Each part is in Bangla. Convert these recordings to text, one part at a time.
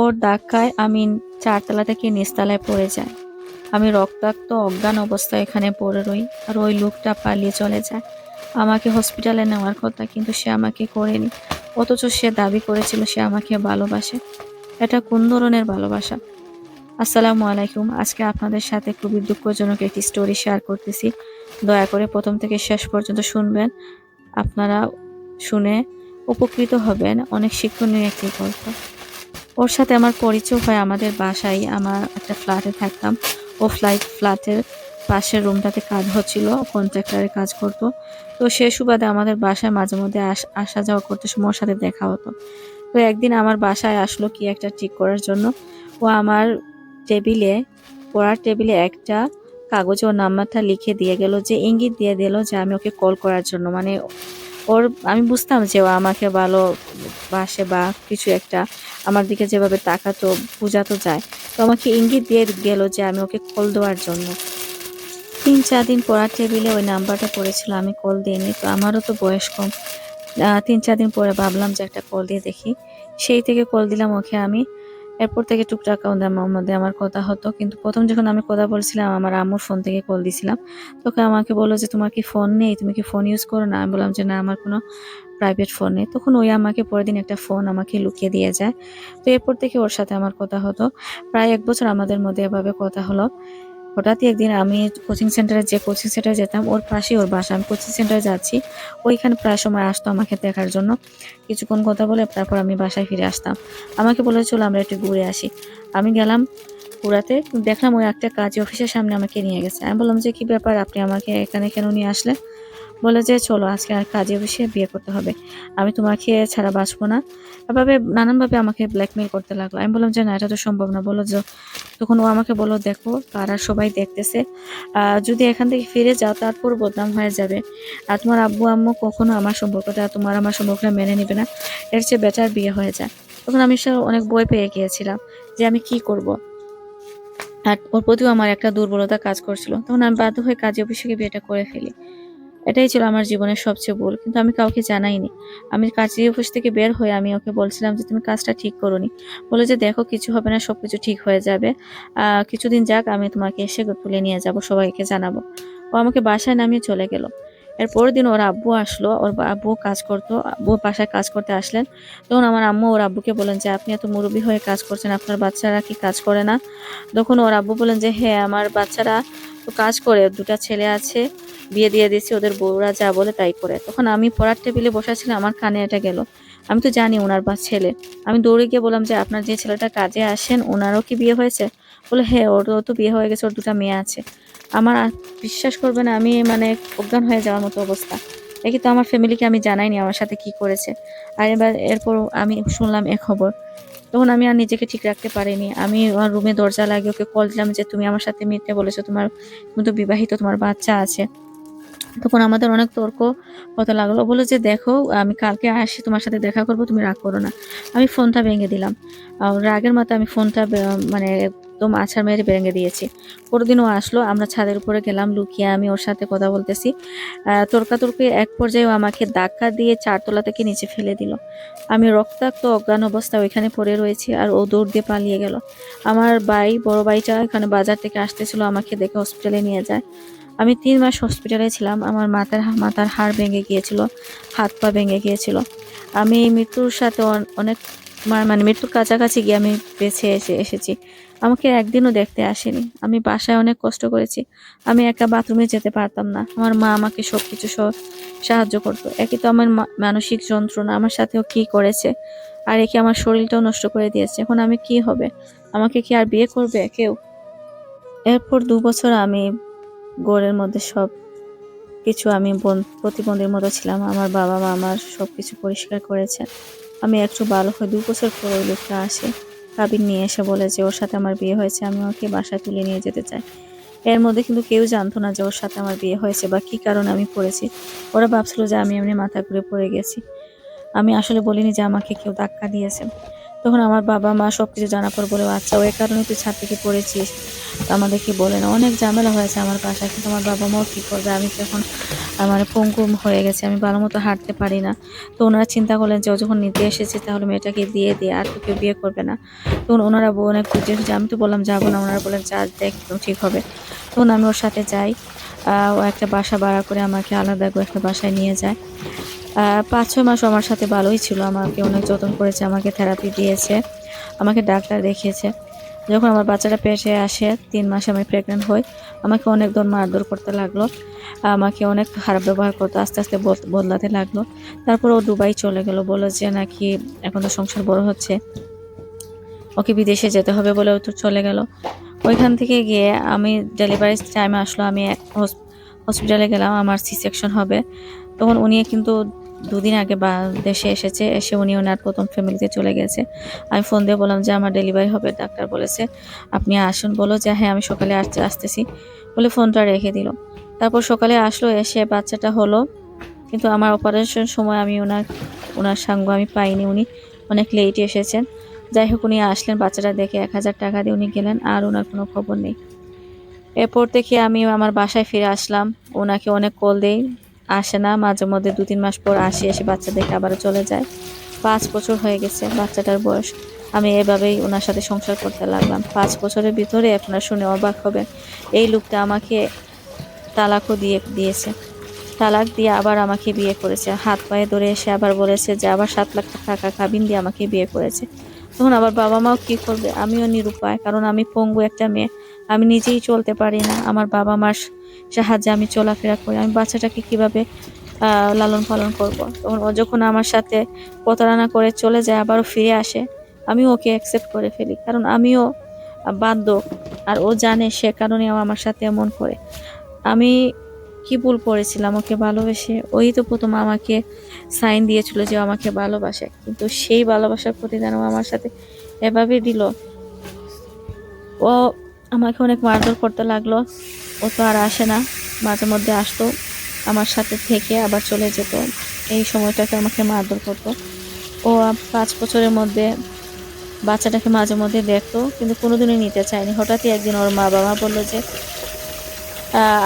ওর ধাক্কায় আমি চারতলা থেকে নিচতলায় পড়ে যাই আমি রক্তাক্ত, অজ্ঞান অবস্থায় এখানে পড়ে রই আর ওই লোকটা পালিয়ে চলে যায়। আমাকে হসপিটালে নেওয়ার কথা, কিন্তু সে আমাকে করেনি। অথচ সে দাবি করেছিল সে আমাকে ভালোবাসে। এটা কোন ধরনের ভালোবাসা? আসসালামু আলাইকুম। আজকে আপনাদের সাথে খুবই দুঃখজনক একটি স্টোরি শেয়ার করতেছি। দয়া করে প্রথম থেকে শেষ পর্যন্ত শুনবেন। আপনারা শুনে উপকৃত হবেন। অনেক শিক্ষণীয় একটি গল্প। ওর সাথে আমার পরিচয় হয় আমাদের বাসায়। আমার একটা ফ্ল্যাটে থাকতাম। ও ফ্লাইট ফ্ল্যাটের পাশের রুমটাতে কাজ হচ্ছিল। কন্ট্রাক্টারে কাজ করতো। তো সে সুবাদে আমাদের বাসায় মাঝে মধ্যে আস- যাওয়া করতে। সময় ওর সাথে দেখা হতো। তো একদিন আমার বাসায় আসলো কি একটা ঠিক করার জন্য। ও আমার টেবিলে পড়ার টেবিলে একটা কাগজে ওর নাম্বারটা লিখে দিয়ে গেল যে, ইঙ্গিত দিয়ে দিল যে, আমি ওকে কল করার জন্য। মানে ওর, আমি বুঝতাম যে ও আমাকে ভালো বাসে বা কিছু একটা আমার দিকে যেভাবে তাকাতো, বোঝাতো যায়। তো আমাকে ইঙ্গিত দিয়ে গেল যে আমি ওকে কল দেওয়ার জন্য। তিন, চার দিন পড়ার টেবিলে ওই নাম্বারটা পড়েছিল, আমি কল দিইনি, তো আমারও তো বয়স কম। তিন, চার দিন পরে ভাবলাম যে একটা কল দিয়ে দেখি। সেই থেকে কল দিলাম, ওকে আমি এরপর থেকে টুকটাক ওদের মধ্যে আমার কথা হতো। কিন্তু প্রথম যখন আমি কথা বলছিলাম, আমার আম্মুর ফোন থেকে কল দিছিলাম। তখন আমাকে বলল যে, তোমার কি ফোন নেই? তুমি কি ফোন ইউজ করো না? আমি বললাম যে, না, আমার কোনো প্রাইভেট ফোন নেই। তখন ওই আমাকে পরের দিন একটা ফোন আমাকে লুকিয়ে দিয়ে যায়। তো এরপর থেকে ওর সাথে আমার কথা হতো। প্রায় এক বছর আমাদের মধ্যে এভাবে কথা হলো। হঠাৎই একদিন আমি কোচিং সেন্টারে যে কোচিং সেন্টারে যেতাম, ওর পাশেই ওর বাসা। আমি কোচিং সেন্টারে যাচ্ছি, ওইখানে প্রায় সময় আসতো আমাকে দেখার জন্য। কিছুক্ষণ কথা বলে তারপর আমি বাসায় ফিরে আসতাম। আমাকে বলে চলো আমরা একটু ঘুরে আসি। আমি গেলাম ঘুরাতে, দেখলাম ওই একটা কাজী অফিসের সামনে আমাকে নিয়ে গেছে। আমি বললাম, যে কি ব্যাপার? আপনি আমাকে এখানে কেন নিয়ে আসলে বলে যে, চলো, আজকে আর কাজী অফিসে বিয়ে করতে হবে। আমি তোমাকে ছাড়া বাঁচবো না। এভাবে নানানভাবে আমাকে ব্ল্যাকমেল করতে লাগল। আমি বললাম যে, না, এটা তো সম্ভব না। বলো যে, তখন ও আমাকে বলল, দেখো পাড়ার সবাই দেখতেছে। যদি এখান থেকে ফিরে যাও, তারপর বদনাম হয়ে যাবে। আর তোমার আব্বু, আম্মু কখনো আমার সম্পর্কটা, তোমার আমার সম্পর্কটা মেনে নেবে না। এর চেয়ে বেটার বিয়ে হয়ে যায়। তখন আমি সে অনেক বই পেয়ে গিয়েছিলাম যে, আমি কি করব? আর ওর প্রতিও আমার একটা দুর্বলতা কাজ করছিল। তখন আমি বাধ্য হয়ে কাজী অফিসে বিয়েটা করে ফেলি। এটাই ছিল আমার জীবনের সবচেয়ে ভুল, কিন্তু আমি কাউকে জানাইনি। আমি কাজী অফিস থেকে বের হয়ে আমি ওকে বলছিলাম যে, তুমি কাজটা ঠিক করোনি। বলে যে, দেখো, কিছু হবে না, সবকিছু ঠিক হয়ে যাবে। কিছুদিন যাক, আমি তোমাকে এসে তুলে নিয়ে যাব, সবাইকে জানাব। ও আমাকে বাসায় নামিয়ে চলে গেল। এর পরের দিন ওর আব্বু আসলো, ওর আব্বু কাজ করতো আব্বু বাসায় কাজ করতে আসলেন। তখন আমার আম্মু ওর আব্বুকে বলেন যে, আপনি এত মুরব্বী হয়ে কাজ করছেন, আপনার বাচ্চারা কি কাজ করে না? তখন ওর আব্বু বলেন যে হ্যাঁ আমার বাচ্চারা কাজ করে, দুটা ছেলে আছে। বিয়ে দিয়ে দিয়েছি, ওদের বউরা যা বলে তাই করে। তখন আমি পড়ার টেবিলে বসাছিলাম আমার কানে এটা গেল। আমি তো জানি ওনার বা ছেলে। আমি দৌড়ে গিয়ে বললাম যে, আপনার যে ছেলেটা কাজে আসেন, ওনারও কি বিয়ে হয়েছে? বলে হ্যাঁ ওরও তো বিয়ে হয়ে গেছে, ওর দুটা মেয়ে আছে। আমার বিশ্বাস করবে না, আমি মানে অজ্ঞান হয়ে যাওয়ার মতো অবস্থা। দেখি তো আমার ফ্যামিলিকে আমি জানাইনি আমার সাথে কি করেছে। আর এবার এরপর আমি শুনলাম এ খবর। তখন আমি আর নিজেকে ঠিক রাখতে পারিনি। আমি আমার রুমে দরজা লাগিয়ে ওকে কল দিলাম যে, তুমি আমার সাথে মিথ্যে বলেছ, তোমার তুমি তো বিবাহিত, তোমার বাচ্চা আছে। তখন আমাদের অনেক তর্ক হতে লাগল। বলে যে, দেখো, আমি কালকে আসি, তোমার সাথে দেখা করব, তুমি রাগ করো না। আমি ফোনটা ভেঙে দিলাম। রাগের মতো আমি ফোনটা মানে একদম আছাড় মেরে ভেঙে দিয়েছি। পরের দিন ও আসলো, আমরা ছাদের উপরে গেলাম, লুকিয়ে আমি ওর সাথে কথা বলতেছি। তর্কাতর্কি এক পর্যায়ে আমাকে ধাক্কা দিয়ে চারতলা থেকে নিচে ফেলে দিল। আমি রক্তাক্ত, অজ্ঞান অবস্থা ওইখানে পড়ে রয়েছি আর ও দৌড় দিয়ে পালিয়ে গেল। আমার ভাই, বড় ভাইটা এখানে বাজার থেকে আসতেছিল, আমাকে দেখে হসপিটালে নিয়ে যায়। আমি তিন মাস হসপিটালে ছিলাম। আমার মাথার মাথার হাড় ভেঙে গিয়েছিল, হাত পা ভেঙে গিয়েছিল। আমি মৃত্যুর সাথে অনেক মানে মৃত্যুর কাছাকাছি গিয়ে আমি বেঁচে এসে, এসেছি। আমাকে একদিনও দেখতে আসেনি। আমি বাসায় অনেক কষ্ট করেছি। আমি একা বাথরুমে যেতে পারতাম না। আমার মা আমাকে সব কিছু সাহায্য করতো। একই তো আমার মানসিক যন্ত্রণা, আমার সাথেও কি করেছে? আর একে আমার শরীরটাও নষ্ট করে দিয়েছে। এখন আমি কি হবে? আমাকে কি আর বিয়ে করবে কেউ? এরপর দু বছর আমি গোড়ের মধ্যে সব কিছু আমি বন- প্রতিবন্ধীর মতো ছিলাম। আমার বাবা, মা আমার সব কিছু পরিষ্কার করেছে। আমি একটু ভালো হয়ে দু বছর পর ওই লোকটা আসে, কাবিন নিয়ে এসে বলে যে, ওর সাথে আমার বিয়ে হয়েছে, আমি ওকে বাসায় তুলে নিয়ে যেতে চাই। এর মধ্যে কিন্তু কেউ জানতো না যে, ওর সাথে আমার বিয়ে হয়েছে বা কি কারণে আমি পড়েছি? ওরা ভাবছিল যে, আমি এমনি মাথা ঘুরে পড়ে গেছি। আমি আসলে বলিনি যে, আমাকে কেউ ধাক্কা দিয়েছে। তখন আমার বাবা মা সব কিছু জানা পর বলে আচ্ছা ওই কারণে তুই ছাদ থেকে পড়েছিস। তো আমাদেরকে বলে না, অনেক ঝামেলা হয়েছে আমার বাসায়, কিন্তু আমার বাবা মাও কী করবে। আমি এখন আমার পঙ্গু হয়ে গেছে, আমি ভালো মতো হাঁটতে পারি না। তো ওনারা চিন্তা করলেন যে, ও যখন নিতে এসেছে, তাহলে মেয়েটাকে দিয়ে দিয়ে আর তো কেউ বিয়ে করবে না। তখন ওনারা অনেক বুঝে যে, আমি তো বললাম যাব না। ওনারা বললেন যা দেখ ঠিক হবে। তখন আমি ওর সাথে যাই ও একটা বাসা ভাড়া করে আমাকে আলাদা করে একটা বাসায় নিয়ে যায়। পাঁচ, ছয় মাস আমার সাথে ভালোই ছিল। আমাকে অনেক যত্ন করেছে, আমাকে থেরাপি দিয়েছে, আমাকে ডাক্তার দেখিয়েছে। যখন আমার বাচ্চাটা পেটে আসে, তিন মাসে আমি প্রেগনেন্ট হই, আমাকে অনেক ধর মারধর করতে লাগল। আমাকে অনেক খারাপ ব্যবহার করতে, আস্তে আস্তে বদ- বদলাতে লাগল। তারপর ও দুবাই চলে গেল, বলল যে নাকি এখন তো সংসার বড় হচ্ছে, ওকে বিদেশে যেতে হবে বলে ও তো চলে গেল। ওইখান থেকে গিয়ে আমি ডেলিভারি টাইমে আসলো, আমি হস- হসপিটালে গেলাম, আমার সি সেকশন হবে। তখন উনি কিন্তু দুদিন আগে বা দেশে এসেছে, এসে উনি ওনার প্রথম ফ্যামিলিতে চলে গেছে। আমি ফোন দিয়ে বললাম যে, আমার ডেলিভারি হবে। ডাক্তার বলেছে, আপনি আসুন। বলো যে হ্যাঁ আমি সকালে আসতে আসতেছি। বলে ফোনটা রেখে দিল। তারপর সকালে আসলো, এসে বাচ্চাটা হলো। কিন্তু আমার অপারেশন সময় আমি ওনার ওনার সঙ্গ আমি পাইনি। উনি অনেক লেটে এসেছেন। যাই হোক, উনি আসলেন বাচ্চাটা দেখে, এক হাজার টাকা দিয়ে উনি গেলেন, আর ওনার কোনো খবর নেই। এরপর থেকে আমি আমার বাসায় ফিরে আসলাম। ওনাকে অনেক কল দেই। আসে না। মাঝে মধ্যে দু তিন মাস পর আসি, এসে বাচ্চা দেখে আবার চলে যায়। পাঁচ বছর হয়ে গেছে বাচ্চাটার বয়স। আমি এভাবেই ওনার সাথে সংসার করতে লাগলাম। পাঁচ বছরের ভিতরে আপনারা শুনে অবাক হবেন। এই লোকটা আমাকে তালাকও দিয়ে, দিয়েছে। তালাক দিয়ে আবার আমাকে বিয়ে করেছে। হাত পায়ে ধরে এসে আবার বলেছে যে, আবার সাত লাখ টাকা কাবিন দিয়ে আমাকে বিয়ে করেছে। তখন আবার বাবা মাও কী করবে? আমিও নিরুপায়, কারণ আমি পঙ্গু একটা মেয়ে। আমি নিজেই চলতে পারি না। আমার বাবা মার সাহায্যে আমি চলাফেরা করি। আমি বাচ্চাটাকে কীভাবে লালন পালন করব? তখন ও যখন আমার সাথে প্রতারণা করে চলে যায়, আবারও ফিরে আসে আমি ওকে অ্যাকসেপ্ট করে ফেলি। কারণ আমিও বাধ্য, আর ও জানে সে কারণে ও আমার সাথে এমন করে। আমি কি ভুল করেছিলাম? ওকে ভালোবেসে, ওই তো প্রথম আমাকে সাইন দিয়েছিল যে আমাকে ভালোবাসে। কিন্তু সেই ভালোবাসার প্রতিদান ও আমার সাথে এভাবে দিল, ও আমাকে অনেক মারধর করতে লাগল। ও তো আর আসে না। মাঝে মধ্যে আসতো। আমার সাথে থেকে আবার চলে যেত। এই সময়টাকে আমাকে মারধর করতো। ও পাঁচ বছরের মধ্যে বাচ্চাটাকে মাঝে মধ্যে দেখতো, কিন্তু কোনোদিনই নিতে চায়নি। হঠাৎই একদিন ওর মা বাবা বলল যে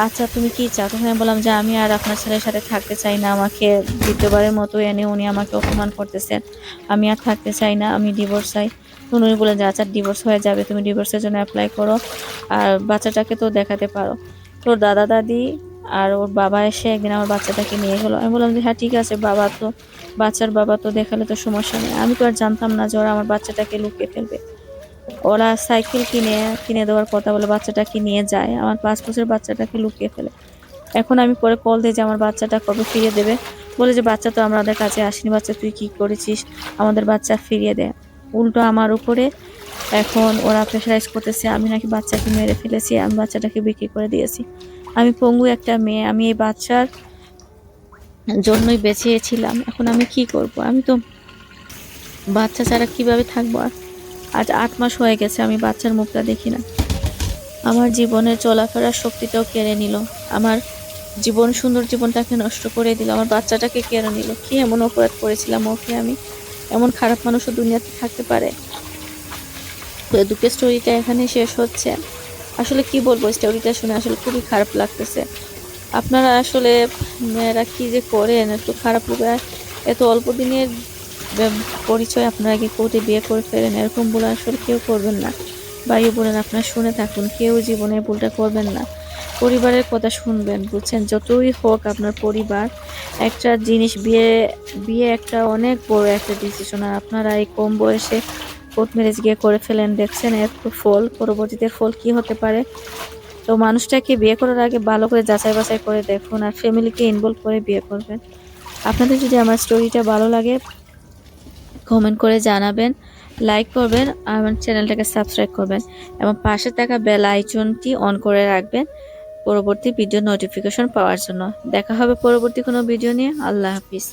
আচ্ছা তুমি কি চাও? তখন আমি বললাম যে, আমি আর আপনার ছেলের সাথে থাকতে চাই না। আমাকে দ্বিতীয়বারের মতো এনে উনি আমাকে অপমান করতেছেন। আমি আর থাকতে চাই না, আমি ডিভোর্স চাই। তখন উনি বলেন যে আচ্ছা ডিভোর্স হয়ে যাবে, তুমি ডিভোর্সের জন্য অ্যাপ্লাই করো। আর বাচ্চাটাকে তো দেখাতে পারো। তোর দাদা, দাদি আর ওর বাবা এসে একদিন আমার বাচ্চাটাকে নিয়ে গেলো। আমি বললাম যে হ্যাঁ ঠিক আছে, বাবা তো, বাচ্চার বাবা তো দেখালে তো সমস্যা নেই। আমি তো আর জানতাম না যে ওরা আমার বাচ্চাটাকে লুকিয়ে ফেলবে। ওরা সাইকেল কিনে কিনে দেওয়ার কথা বলে বাচ্চাটাকে নিয়ে যায়। আমার পাঁচ বছরের বাচ্চাটাকে লুকিয়ে ফেলে। এখন আমি পরে কল দিই যে আমার বাচ্চাটা কবে ফিরিয়ে দেবে। বলে যে, বাচ্চা তো আমাদের কাছে আসেনি, বাচ্চা, তুই কি করেছিস? আমাদের বাচ্চা ফিরিয়ে দে। উল্টো আমার উপরে এখন ওরা প্রেশারাইজ করতেছে, আমি নাকি বাচ্চাকে মেরে ফেলেছি, আমি বাচ্চাটাকে বিক্রি করে দিয়েছি। আমি পঙ্গু একটা মেয়ে, আমি এই বাচ্চার জন্যই বেঁচেছিলাম এখন আমি কি করব? আমি তো বাচ্চা ছাড়া কীভাবে থাকব আর? আজ আট মাস হয়ে গেছে, আমি বাচ্চার মুখটা দেখি না। আমার জীবনের চলাফেরার শক্তিটাও কেড়ে নিল। আমার জীবন, সুন্দর জীবনটাকে নষ্ট করে দিল। আমার বাচ্চাটাকে কেড়ে নিল। কি এমন অপরাধ করেছিলাম ওকে আমি? এমন খারাপ মানুষও দুনিয়াতে থাকতে পারে? তো স্টোরিটা এখানে শেষ হচ্ছে। আসলে কি বলব স্টোরিটা শুনে আসলে খুবই খারাপ লাগতেছে। আপনারা আসলে মেয়েরা কি যে করেন একটু খারাপ লাগে এত অল্প দিনের পরিচয় আপনারা কি কোর্টে বিয়ে করে ফেলেন, এরকম বলে আসলে কেউ করবেন না। ভাই বলেন, আপনার শুনে থাকুন, কেউ জীবনে ভুলটা করবেন না। পরিবারের কথা শুনবেন, বুঝছেন? যতই হোক আপনার পরিবার, একটা জিনিস বিয়ে বিয়ে একটা অনেক বড় একটা ডিসিশন আর আপনারা এই কম বয়সে কোর্ট ম্যারেজ গিয়ে করে ফেলেন, দেখছেন? এর ফল, পরবর্তীতে ফল কি হতে পারে? তো মানুষটাকে বিয়ে করার আগে ভালো করে যাচাই বাছাই করে দেখুন, আর ফ্যামিলিকে ইনভলভ করে বিয়ে করবেন। আপনাদের যদি আমার স্টোরিটা ভালো লাগে কমেন্ট করে জানাবেন লাইক করবেন আর আমার চ্যানেলটাকে সাবস্ক্রাইব করবেন এবং পাশে থাকা বেল আইকনটি অন করে রাখবেন পরবর্তী ভিডিও নোটিফিকেশন পাওয়ার জন্য। দেখা হবে পরবর্তী কোনো ভিডিও নিয়ে। আল্লাহ হাফিজ।